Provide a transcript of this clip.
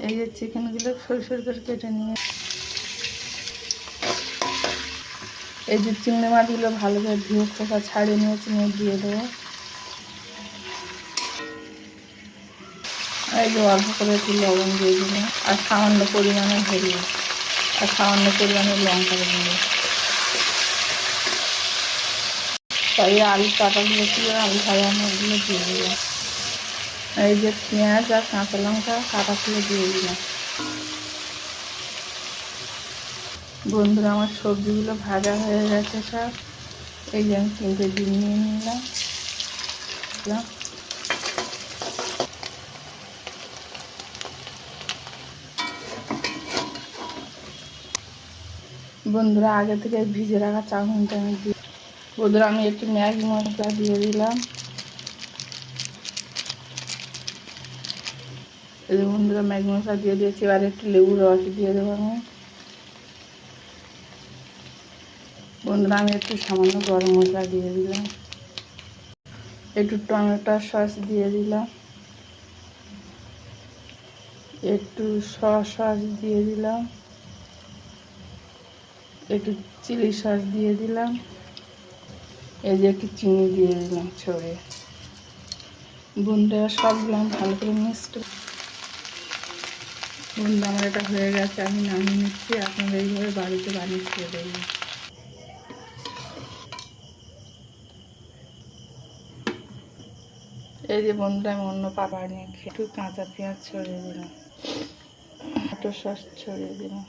এই যে চিকেনগুলো সরষের করে কেটে নিয়ে এই যে চিংড়ি মাছগুলো ভালো করে ধুয়ে খোসা ছাড়িয়ে নিয়ে নিয়ে দিয়ে দেবো। এই যে অল্প করে একটু লবণ দিয়ে দিলাম। আর সামান্য পরিমাণে হলুদ। আর সামান্য পরিমাণে লঙ্কা দিয়ে তাই আলু কাটাগুলো ছিল আলু সাজানো ভাজানোগুলো দিয়ে দিলাম। এই যে পেঁয়াজ আর কাঁচা লঙ্কা কাটা ছিল দিয়ে দিলাম বন্ধুরা, আমার সবজিগুলো ভাজা হয়ে গেছে সব। এই যে আমি তিনটে ডিম নিয়ে নিলাম। বন্ধুরা, আগে থেকে ভিজে রাখা চাউমিনটা আমি দিই বন্ধুরা, আমি একটু ম্যাগি মশলা দিয়ে দিলাম। এই যে বন্ধুরা ম্যাগি মশলা দিয়ে দিয়েছি, এবার একটু লেবুর রস দিয়ে দেবো আমি। বন্ধুরা, আমি একটু সামান্য গরম মশলা দিয়ে দিলাম। একটু টমেটো সস দিয়ে দিলাম। একটু সস সস দিয়ে দিলাম। একটু চিলি সস দিয়ে দিলাম। এই যে একটু চিনি দিয়ে দিলাম ছড়ে বন্ধুরা, সবগুলো আমি ভালো করে মিক্সড বন্ধু আমার এটা হয়ে গেছে, আমি নামিয়ে নিচ্ছি, আপনারা এইভাবে বাড়িতে বানিয়ে খেয়ে দেবেন এই যে বন্ধুরা, আমি অন্য পা বানিয়ে খেয়ে একটু কাঁচা পেঁয়াজ ছড়িয়ে দিলাম টমেটো সস ছড়িয়ে দিলাম।